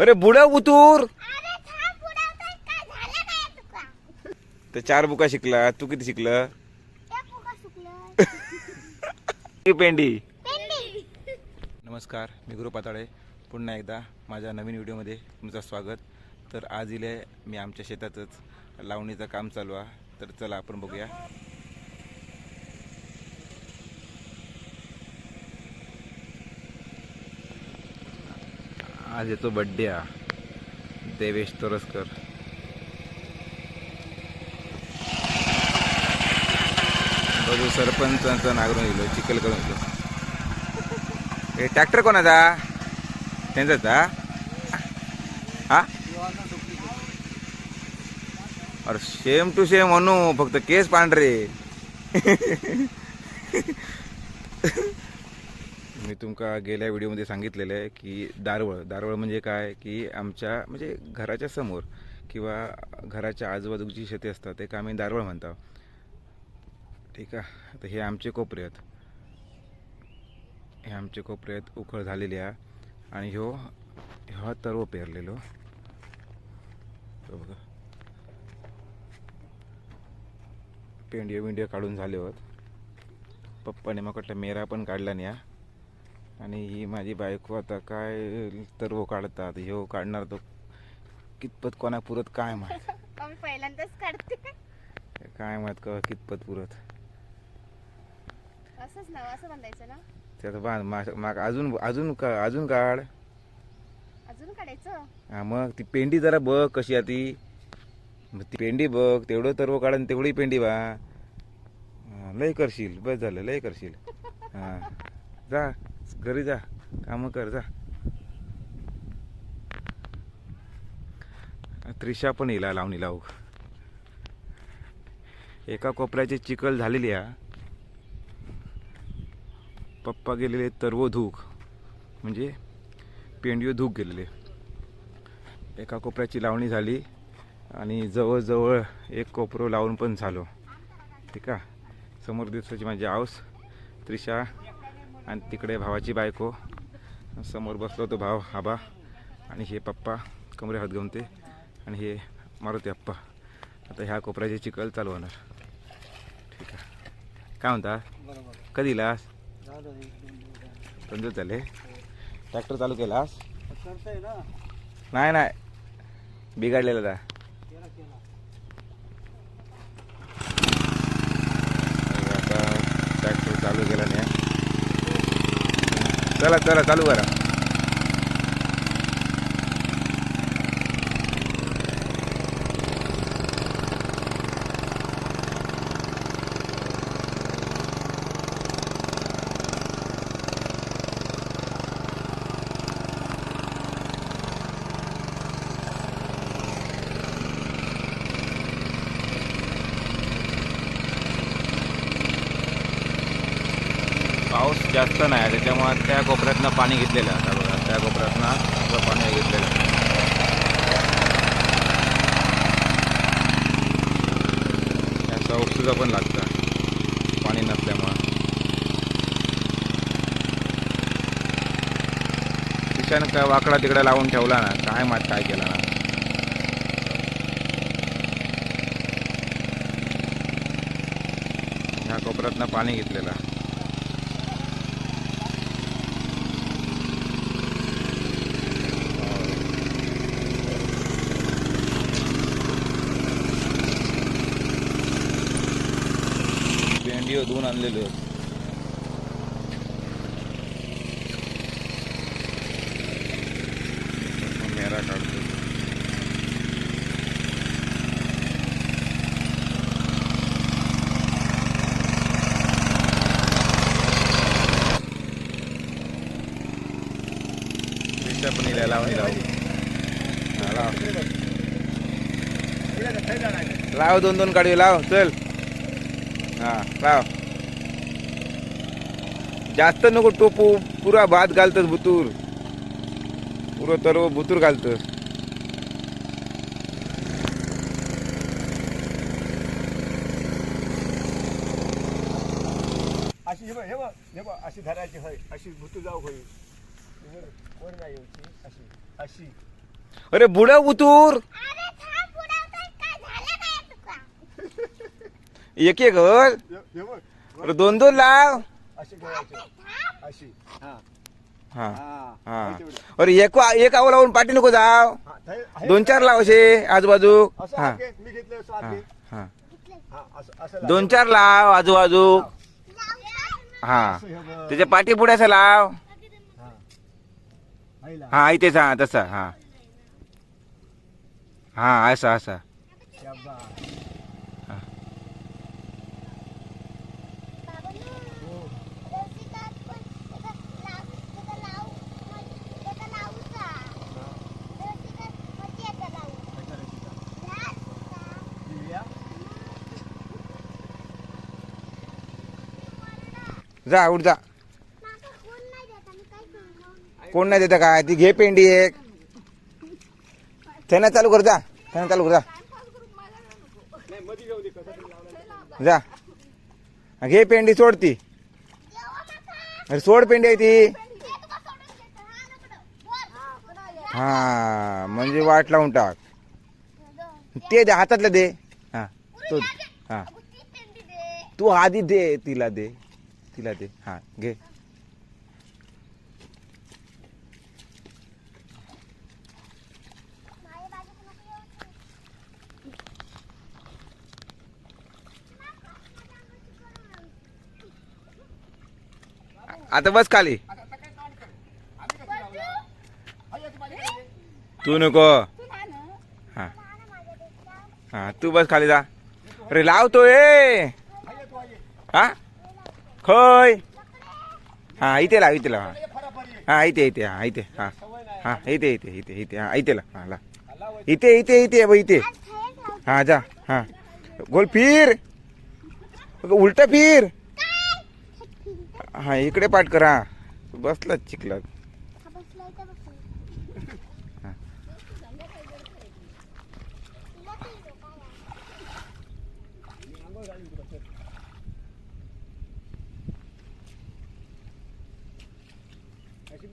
अरे बुडा उतूर. अरे थांब बुडावतोय काय झालं काय तुका? तर चार बुका शिकला तू किती शिकलं? पेंडी. नमस्कार मी गुरु पाताळे. पुन्हा एकदा माझ्या नवीन व्हिडिओमध्ये तुमचं स्वागत. तर आज इले मी आमच्या शेतातच लावणीचं काम चालू आहे. तर चला आपण बघूया. आज येतो बड्डे हा देवेश तोरसकर. बघू सरपंच नागरून गेलो चिखल करून गेलो हे ट्रॅक्टर कोणाचा? त्यांचाच? हा? हा अरे सेम टू सेम म्हणू फक्त केस पांढरे. मी तुमका गेल्या व्हिडिओमध्ये सांगितलेलं आहे की दारवळ दारवळ म्हणजे काय? की आमच्या म्हणजे घराच्या समोर किंवा घराच्या आजूबाजूची शेती असतात ते आम्ही दारवळ म्हणतो ठीक आहे? तर हे आमचे कोपरे आहेत. हे आमचे कोपरे आहेत उखळ झालेली आहे. आणि ह्यो ह्यो तरव पेरलेलो. बघा. पेंडियो बिंडियो काढून झाले होत. पप्पाने मग मेरा पण काढला नाही आणि ही माझी बायको आता काय तरव काढतात ह्यो काढणार तो. कितपत कोणा पुरत काय माहीत. पहिल्यांदाच काढते. काय माहीत का कितपत पुरत. असंच ना असं बांधायचं ना. बांध मा- माग अजून अजून का अजून काढ. अजून काढायचं? हा मग ती पेंडी जरा बघ कशी आहे ती. मग ती पेंडी बघ तेवढं तरव काढ आणि तेवढी पेंडी बा. हा, लय करशील बस झालं लय करशील. हा जा. घरी जा कामं कर जा. त्रिशा पण येईल लावणी लावू एका कोपऱ्याची चिकल झालेली आहे पप्पा गेलेले तरवो धूक म्हणजे पेंडिओ धूक गेलेले. एका कोपऱ्याची लावणी झाली आणि जवळजवळ एक कोपरं लावून पण झालो. ठीक आहे समोर दिवसाची माझी आऊस त्रिशा आणि तिकडे भावाची बायको. समोर बसलो तो भाव आबा आणि हे पप्पा. कमरे हात घेऊन ते आणि हे मारुती अप्पा आता ह्या कोपऱ्याची चिकल चालू होणार. ठीक आहे. काय म्हणता? बरोबर. कधी लास झालं ट्रॅक्टर चालू केलास नाही नाही. बिघडलेला दा. आता ट्रॅक्टर चालू केला नाही. चला चला चालू करा. पाऊस जास्त नाही त्याच्यामुळे त्या कोपऱ्यातनं पाणी घेतलेलं आता बघा त्या कोपऱ्यातनं पाणी घेतलेलं आहे. त्याचा उपसुद्धा पण लागतं पाणी नसल्यामुळं. तिच्यानं काय वाकडा तिकडे लावून ठेवला ना काय मात काय केला ना. ह्या कोपऱ्यातनं पाणी घेतलेलं आणलेले धुवून आणलेले. मेरा काढतो. पण लावणी लाव. लाव. दोन दोन काढू लाव चल. हा लाव. जास्त नको टोपू पुरा भात घालतस बुतूर. पुरं तर बुतूर घालतस. अशी हे बघ हे बघ हे बघ अशी धरायची होय अशी भुतू जाऊ होई वर नाही यायची अशी अशी. अरे बुड उतूर अरे थांब बुडावतोय काय झालं नाही तुका? एक एक. हे- हे बघ. अरे दोन दोन लाव. अशी ठेवायची थांब अशी हा हा हा हा तेवढी. अरे एक एक आव लावून पाठी नको जाव हा, आहे. दोन चार लाव असे आजूबाजू असं हा हात घे. मी घेतलं असं हात हा घे. हा हा, असं- असं लाव. दोन चार लाव आजूबाजू हा. त्याच्या पाठी पुढे असं लाव हा. आहे लाव. हा इथेच हा तसा हा हा असा असा शाबास. जा उठ जा. कोण नाही देता काय? ती घे पेंडी एक. थेना चालू कर जा. थेना चालू कर जा. जा. घे पेंडी सोड ती. अरे सोड पेंडी आहे ती. हा म्हणजे वाट लावून टाक. ते दे हातातलं दे. हा तो हा. तू आधी दे तिला दे. तिला दे. हा घे. आता बस खाली. तू नको. हा. हा तू बस खाली जा. अरे लावतो ए. हा? खय. हा इथे लाव इथे लाव हा. हा इथे इथे हा इथे हा. हा इथे इथे इथे इथे हा इथे ला हा ला. इथे इथे इथे बघ इथे. हां हा जा हा. गोल फिर. उलट फिर. हा इकडे पाठ करा. बसला चिकला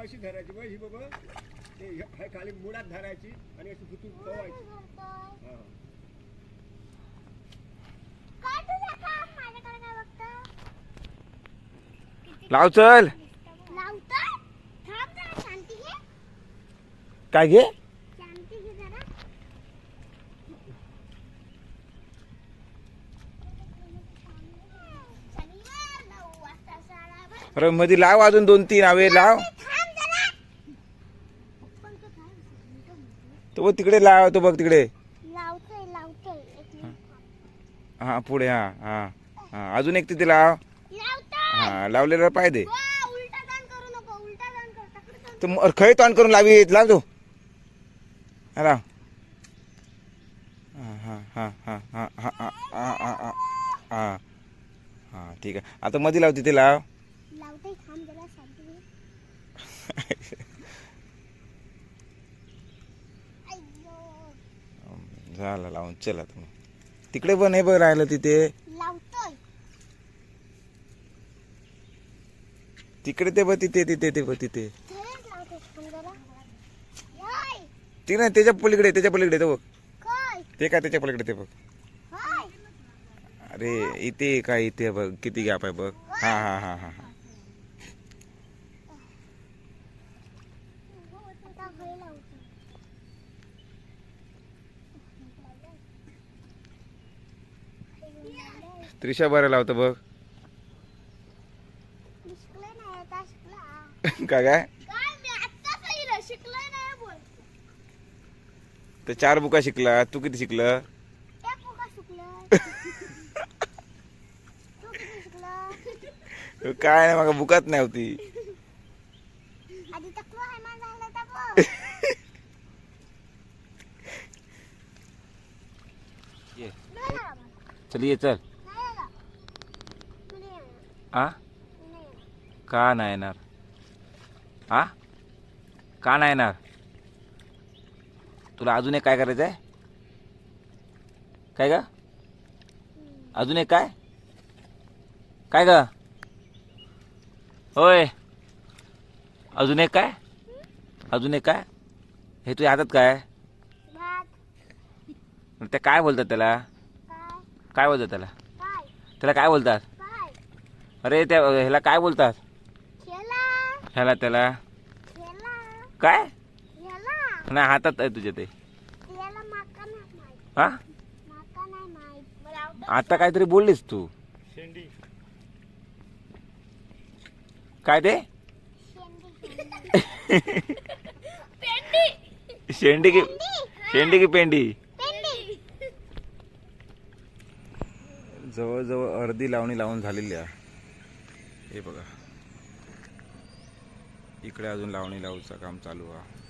अशी धरायची. बघ ही बाबा ते हे खाली मुळात धरायची आणि अशी फुटून पवायची लाव चल. काय घे? अरे मध्ये लाव अजून दोन तीन हवे लाव. तो बघ तिकडे लाव तो बघ तिकडे लावतोय लावतोय एक मिनिट हा पुढे हा हा हा अजून एक तिथे लाव लावतोय हा लावलेला पाहिजे वा, उलटा दान करू नको उलटा दान कर तकडे दान तर मग खय तोंड करून लावी लाव तो हा लाव हा हा हा हा हा हा हा हा हा हा हा हा ठीक आहे आता मध्ये लाव तिथे लाव लावतोय थांब जरा शांती घे झालं लावून चला तुम्ही. तिकडे पण हे बघ राहिलं तिथे. तिकडे ते बघ तिथे तिथे ते बघ तिथे. खरंच लावतोय थांब जरा होय. ते नाही त्याच्या पलीकडे त्याच्या पलीकडे ते बघ. ते काय त्याच्या पलीकडे ते बघ. होय. अरे इथे काय इथे बघ. किती गॅप आहे बघ. हा हा हा हा हा. त्रिशा बरं लावतं बघ. का काय? तर चार बुका शिकला तू किती शिकलं? काय नाही मग बुकात नाही होती. चल ये चल. आ. का नाही येणार? आ? का नाही येणार? तुला अजून एक काय करायचं आहे काय ग? अजून एक काय? काय ग? होय. अजून एक काय? अजून एक काय? हे तुझ्या हातात काय? ते काय बोलतात त्याला? काय? काय बोलतात त्याला? त्याला काय बोलतात? अरे त्या ह्याला काय बोलतात? ह्याला त्याला. काय? नाही हातात आहे तुझ्या ते. हा? आता काहीतरी बोललीस तू. शेंडी. काय ते? शेंडी. की शेंडी की पेंडी? पेंडी. जवळजवळ अर्धी लावणी लावून झालेली आहे. हे बघा. इकडे अजून लावणी लावूचं काम चालू आहे.